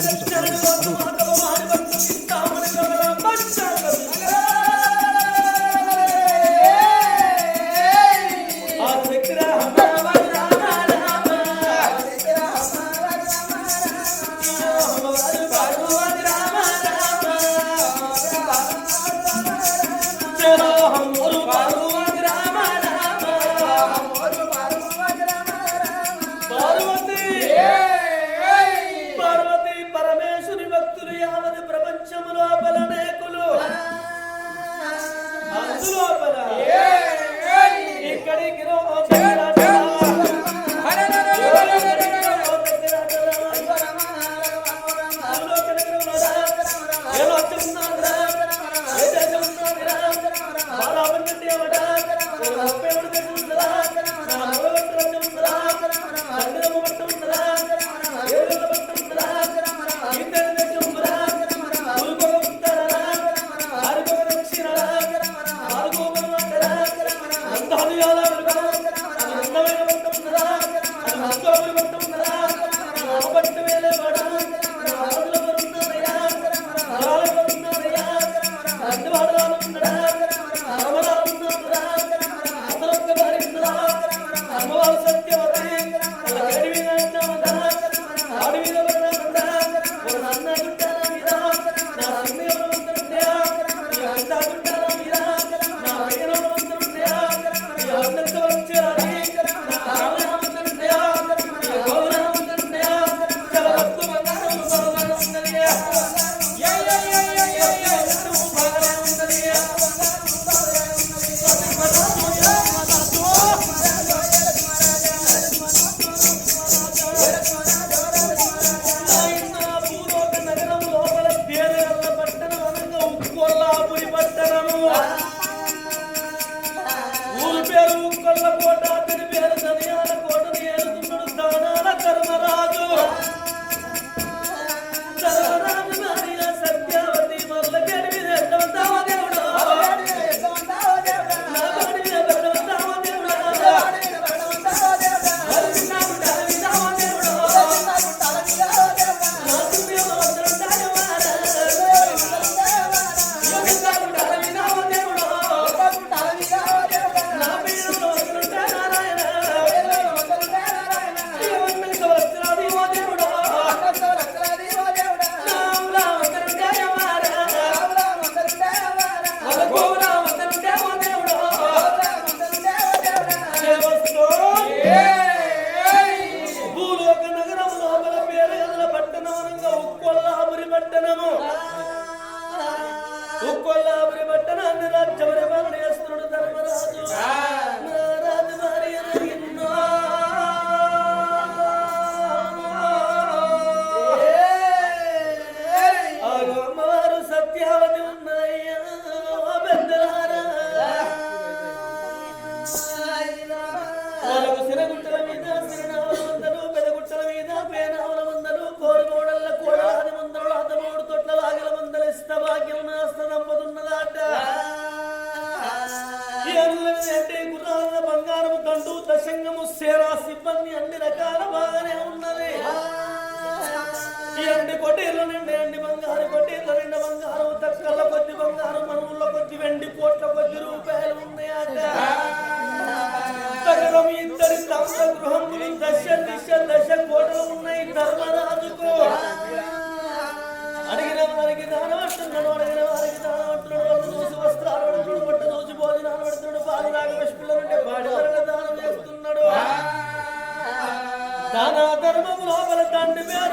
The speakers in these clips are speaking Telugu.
Adios. బంగారు మనువుల కొద్ది వెండి కోట్ల కొద్ది రూపాయలు ఉన్నాయి మీ ఇద్దరి తమస గృహములు దశ దశ కోటలు ఉన్నాయి ధర్మరాజుకు. అడిగిన వారికి దానం అంటున్నాడు అడిగిన వారికి దానం అంటున్నాడు ఒక వస్త్రాలు పట్టు భోజనాలు పెడుతున్నాడు. దానం చేస్తున్నాడు. దాన ధర్మం లోపల దాన్ని మీద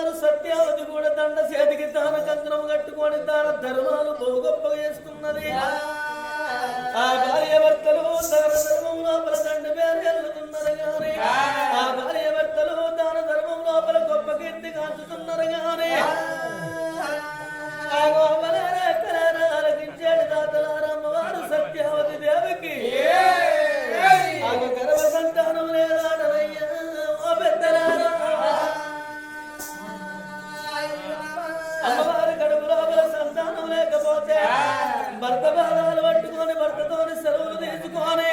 అమ్మవారు సత్యావతి కూడా దండ చేతికి దాన కంకణం కట్టుకొని దాన ధర్మాలు బహు గొప్పగా చేస్తున్నది ఆ భార్య భర్తలు దాన ధర్మం లోపల దండ పేరు ఎల్లుతున్నారు గాని ఆ భార్య భర్తలు దాన ధర్మం లోపల గొప్ప కీర్తి కాచుతున్నారు గాని ఆ గోపలారా సెలవులు తీసుకొని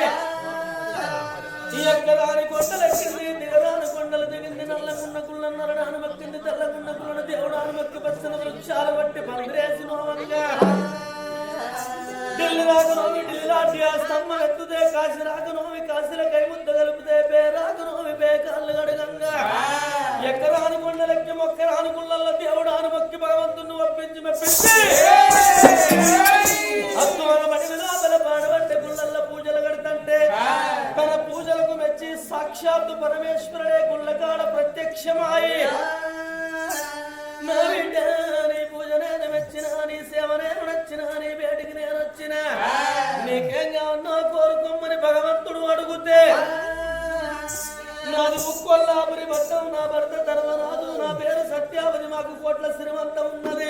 ఈ యొక్క దాని కొండలెక్కింది దిగరాని కొండలు దిగింది నల్లగున్న కుళ్ళ నరడాను మక్కింది తెల్లగున్న కుళ్ళను దేవుడు మక్కి పచ్చిన వృక్షాలు బట్టి పందిరేసి నోవనిగా ఢిల్లీ రాకనోవి ఢిల్లీ లాంటి ఆ స్తంభం ఎత్తుదే కాశీ రాకనోవి కాశీల కై ముద్ద కలిపితే పే రాకనోవి పే కాళ్ళు గడగంగా ఎక్కరాని కొండలెక్కి మొక్కరాని కుళ్ళల్లో దేవుడు మొక్కి భగవంతుని ఒప్పించి మెప్పించి. సాక్షాత్తు పరమేశ్వరుడే గుళ్ళకాడ ప్రత్యక్షమాయి. నా బిడ్డ నీ పూజ నేను మెచ్చిన నీ సేవ నేను నచ్చిన నీ బేటికి నేను వచ్చిన. నీకేం కావన్నా కోరుకోమని భగవంతుడు అడుగుతే నాది ముక్కొల్లాపురి భర్తం నా భర్త ధర్మరాజు నా పేరు సత్యావతి మాకు కోట్ల శ్రీమంతం ఉన్నది.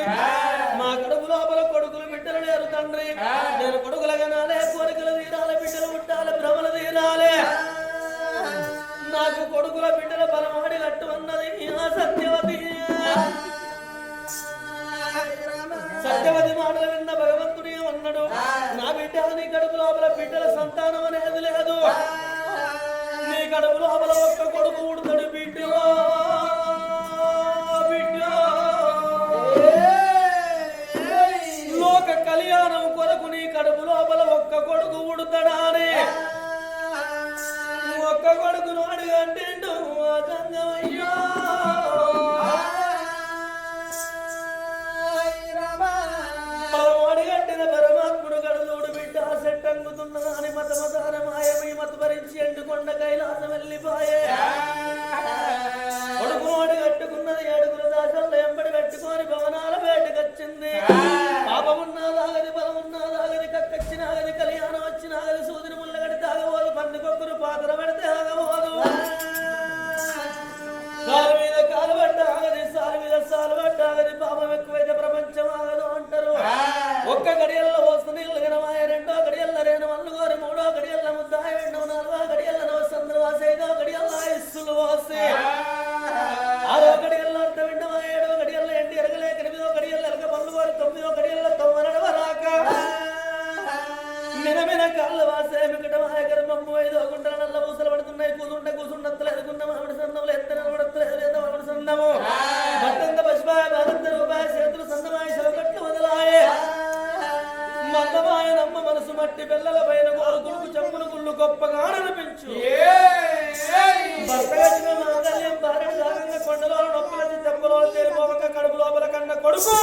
మా కడుపు లోపల కొడుకులు బిడ్డలు లేరు తండ్రి. నేను కొడుకుల నాలే కోరికలు తీరాలి బిడ్డలు పుట్టాలి భ్రమలు తీరాలి. నాకు కొడుకుల బిడ్డల బలమాడి కట్టు అన్నది సత్యవతి. సత్యవతి మాటలు విన్న భగవంతుడు ఏమన్నాడు నా బిడ్డ నీ కడుపు లోపల బిడ్డల సంతానం అనేది లేదు. నీ కడుపు లోపల ఒక్క కొడుకు ఉడతాడు బిడ్డ. ఒక్క కొడుకును అడుగంటిండు ఆ గంగమయ్యో. అడిగట్టిన పరమాత్ముడు గడుదోడు బిడ్డ సెట్టంగుతున్నదా అని మత మాయమై మత భరించి ఎండుకొండ కైలాసం వెళ్ళిపోయే. కొడుకు అడుగట్టుకున్నది ఏడుగురు దాసల్లో ఎంబడి కట్టుకొని భవనాల వేటకొచ్చింది బలమున్నా దాగది కక్కచ్చినాగది కళ్యాణం వచ్చినాగది సూదిని ముళ్ళగడి తాగబోదు పాత్ర పెడితే ఆగబోదు. కాలు మీద కాలు ఆగది సాలు మీద సాలు ఆగది పాపం ఎక్కువైతే ప్రపంచం ఆగదు అంటారు. ఒక్క గడియల్లో వస్తు గర్భము ఐదో గుంటల నల్ల పూసలు పడుతున్నాయి. కూతుంటే కూసుండత్తలు ఎదుగున్న మామిడి సందములు ఎత్తన పడత్తలేదు ఏదో మామిడి సందము. భక్తంత పశుపాయ భారత రూపాయ చేతులు సందమాయ శవకట్లు వదలాయే. మందమాయ నమ్మ మనసు మట్టి పిల్లల పైన గోరు గుడుకు చెప్పులు గుళ్ళు గొప్పగా అనిపించు భర్త కట్టిన మాంగళ్యం భార్యను దాగంగా కొండలో నొప్పులకి తెప్పలో తేలిపోవక కడుపు లోపల కన్న కొడుకు.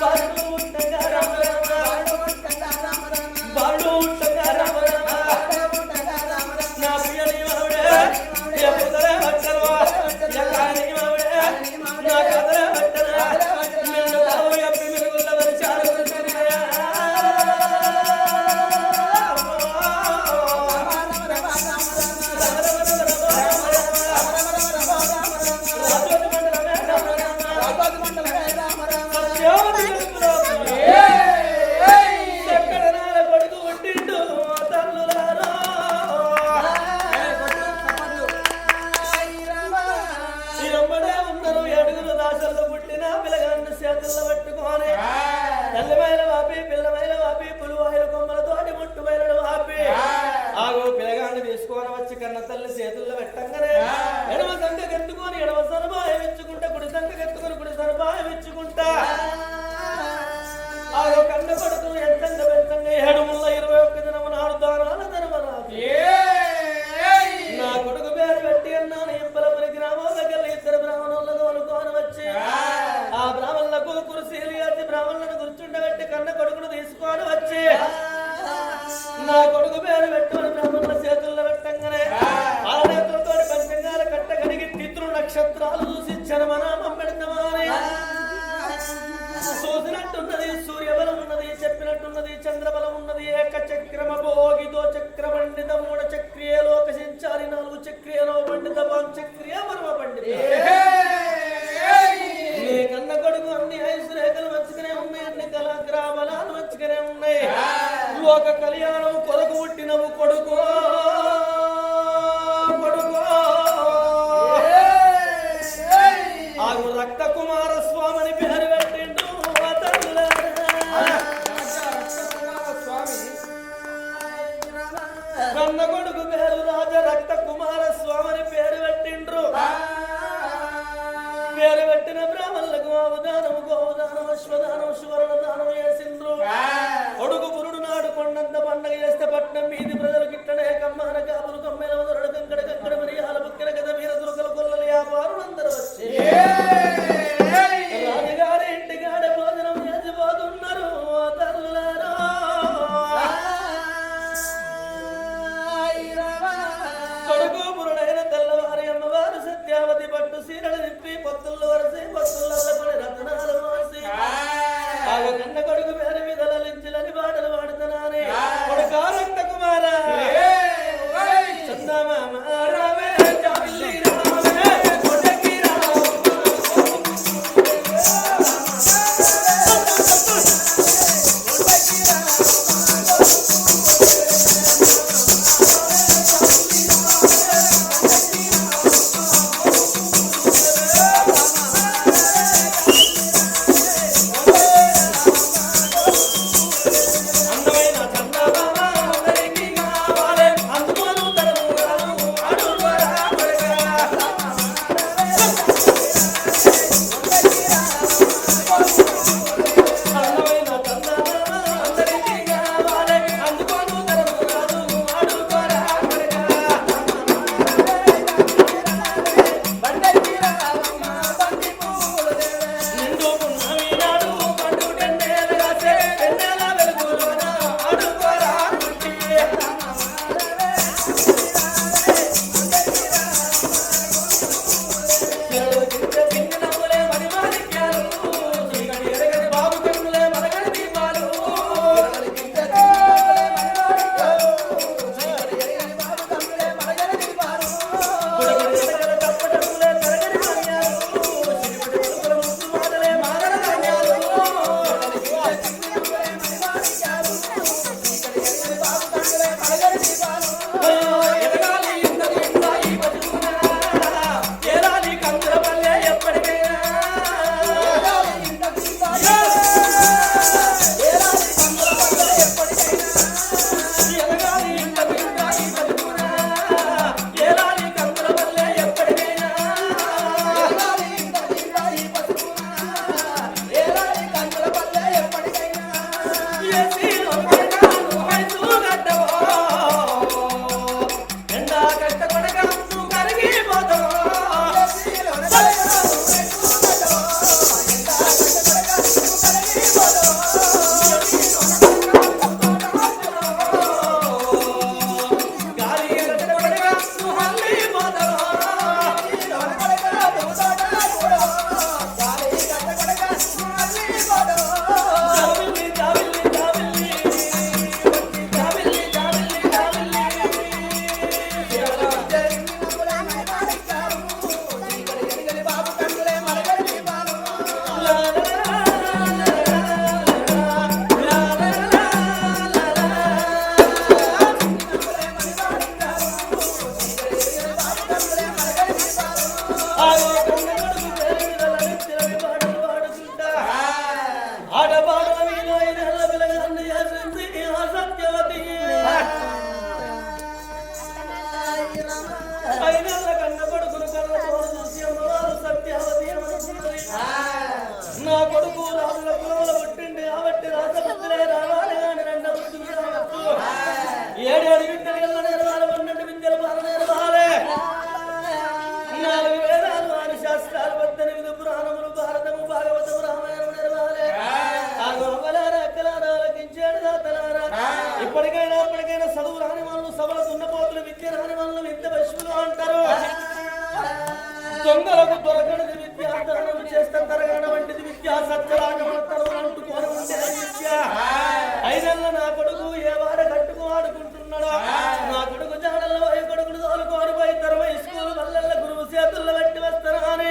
빠져 కొడుకు ఏ వాడ కట్టుకు ఆడుకుంటున్నాడా? నా కొడుకు జాడల్లో ఏ కొడుకులు తోలుకు అరవై తరవై స్కూల్ వల్ల గురువు చేతుల్లో పెట్టి వస్తారు అని.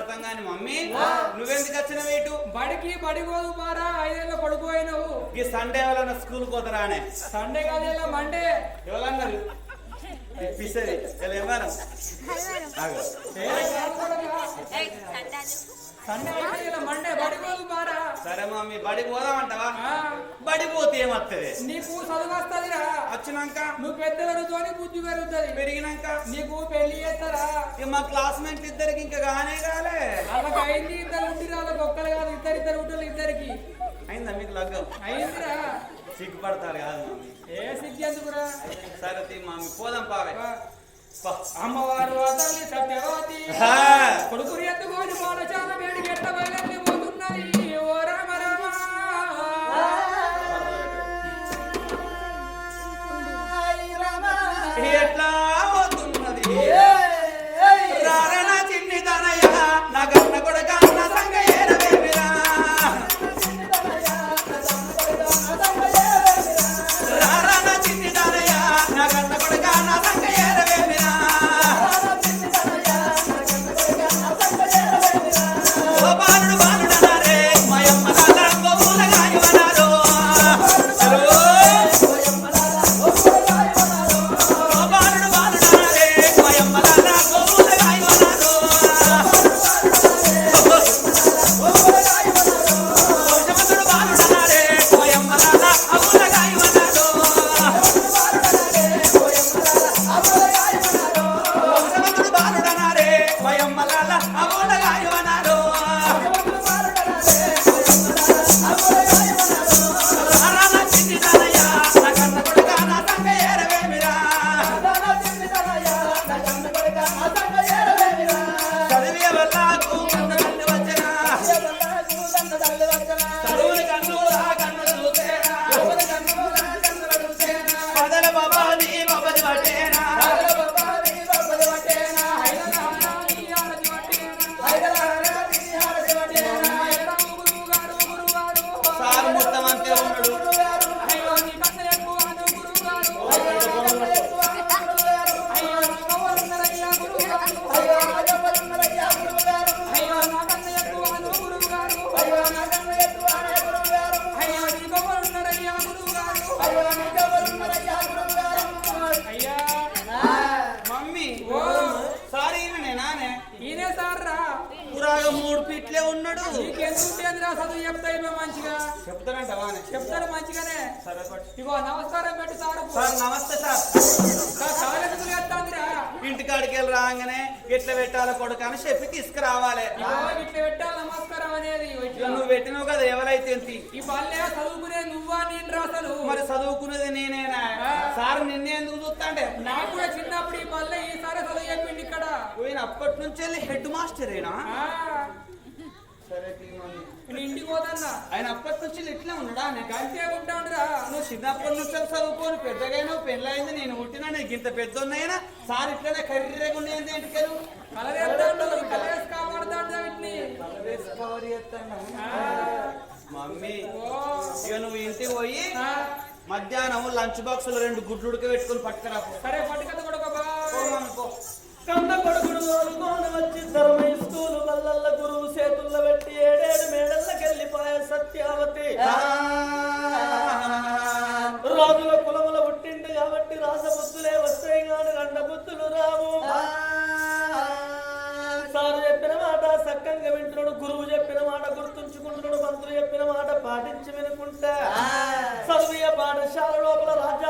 ఆడతాం కానీ మమ్మీ నువ్వెందుకు వచ్చినావు ఇటు? బడికి బడి పోదు మారా ఐదేళ్ళ పడిపోయినావు ఈ సండే వల్ల స్కూల్ పోతారా అనే? సండే కాదేలా మండే. ఎవరన్నారు పిసరి ఇలా ఎవరు? సరే మమ్మీ బడి పోదామంటావా? బడి పోతే ఏమత్తది? నీకు చదువు వస్తుందిరా వచ్చినాక? నువ్వు పెద్ద పెరుగుతోని బుద్ధి పెరుగుతుంది. పెరిగినాక? నీకు పెళ్ళి చేస్తారా? మా క్లాస్మేట్ ఇద్దరికి ఇంకా గానే కాలే. వాళ్ళకి అయింది ఇద్దరు ఉండిరా వాళ్ళకి ఒక్కరు కాదు ఇద్దరు ఇద్దరు ఉంటున్నారు ఇద్దరికి. అయిందా మీకు లగ్గం? అయిందిరా. సిగ్గుపడతారు కాదు మమ్మీ ఏ సిగ్గు ఎందుకురా? సరే తీ మమ్మీ పోదాం పావే. అమ్మవారు. కొడుకుని ఎత్తుకొని పాలచాల వేడి గెట్ట బయలు బాబాది పట్టేనా వాళ్ళ కొడుకు అని చెప్పి తీసుకురావాలి. నమస్కారం అనేది. నువ్వు పెట్టినావు కదా ఎవరైతే ఈ పల్లె చదువుకునే నువ్వా నేను రాసలు మరి చదువుకునేది నేనేనా? సార్ నిన్నే ఎందుకు చూస్తాంటే నాకు కూడా చిన్నప్పుడు ఈ పల్లె ఈసారి చదువు చెప్పింది ఇక్కడ. పోయిన అప్పటి నుంచి హెడ్ మాస్టర్ ఏనా సరే ఇంటికి పోదన్నా ఆయన అప్పటి నుంచి ఎట్లా ఉన్నాడా? నేను అంతే ఉంటాడురా? నువ్వు చిన్నప్పటి నుంచి చదువుకోను పెద్దగాను పెళ్ళైంది నేను పుట్టినా నీకు ఇంత పెద్ద ఉన్నాయినా సార్ ఇట్లనే కర్రీగా ఉండేది ఇంటికెళ్ళు కలరేస్తాడు మమ్మీ ఇక నువ్వు ఇంటికి పోయి మధ్యాహ్నం లంచ్ బాక్స్లో రెండు గుడ్లు ఉడకబెట్టుకుని పట్టుకురా సరే పట్టుకత కూడా కన్న కొడుకుడు తోలుకొని వచ్చి శరమై స్కూలు వల్లల్ల గురువు చేతుల్లో పెట్టి ఏడేడు మేడల్లకెళ్ళిపోయే సత్యావతి. రాజుల కులముల పుట్టిండు కాబట్టి రాసబుద్ధులే వస్తాయి కాని రెండ బుద్ధులు రావు. సారు చెప్పిన మాట సక్కంగా వింటున్నాడు గురువు చెప్పిన మాట గుర్తుంచుకుంటున్నాడు మంత్రులు చెప్పిన మాట పాటించి వినుకుంటా. చదువు పాఠశాల లోపల రాజా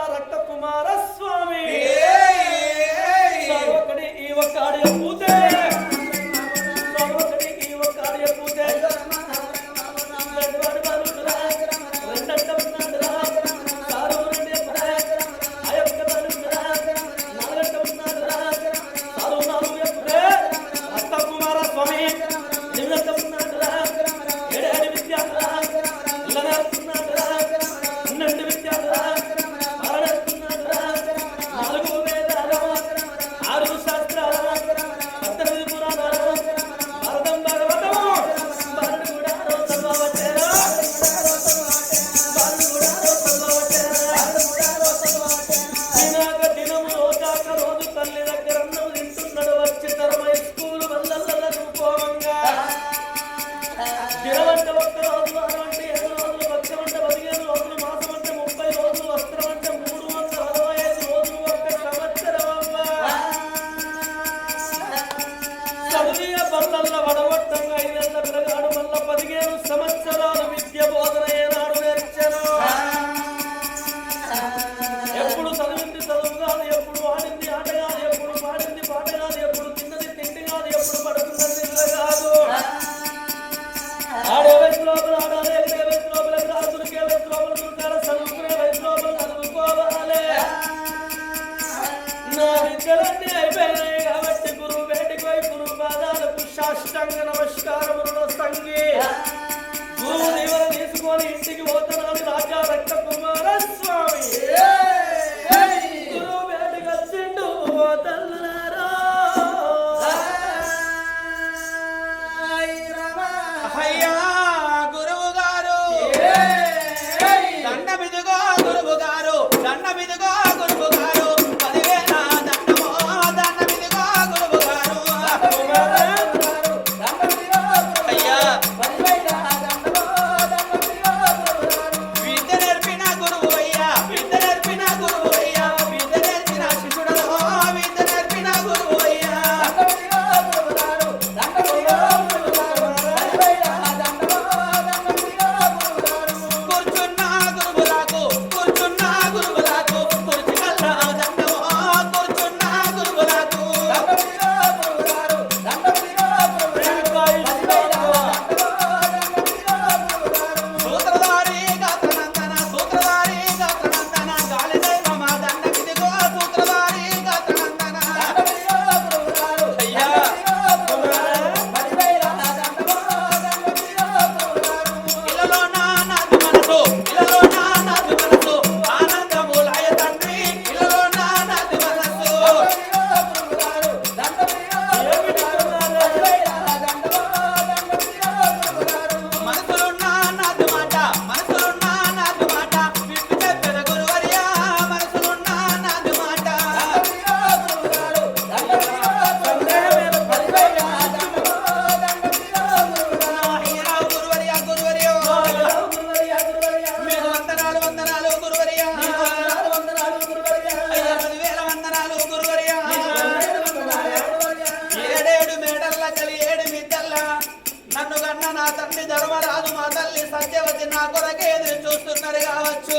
తండ్రి ధర్మరాజు మా తల్లి సత్యవతి నా కొరకే ఎదురు చూస్తున్నారు కావచ్చు.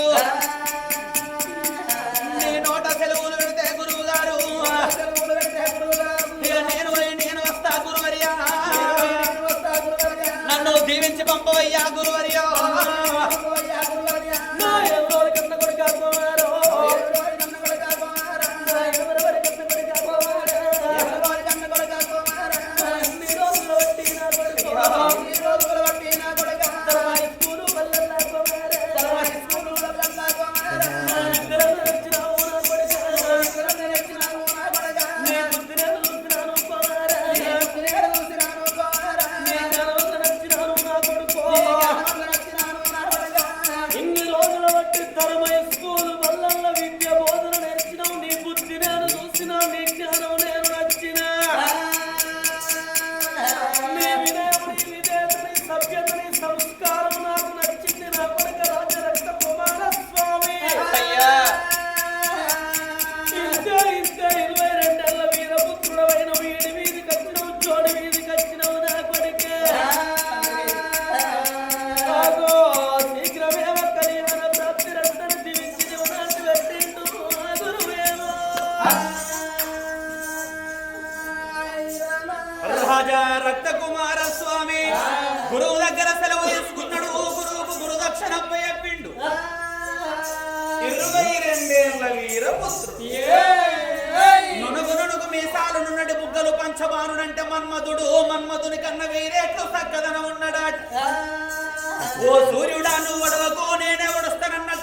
నీ నోట సెలవులు పెడితే గురువు గారు నేను నేను వస్తా గురువర్యా. నన్ను దీవించి పంపవయ్యా గురువర్యా. పంచబానుడంటే మన్మధుడు మన్మధుని కన్న వీరేట్లు సక్కదన ఉన్నాడాట. ఓ సూర్యుడా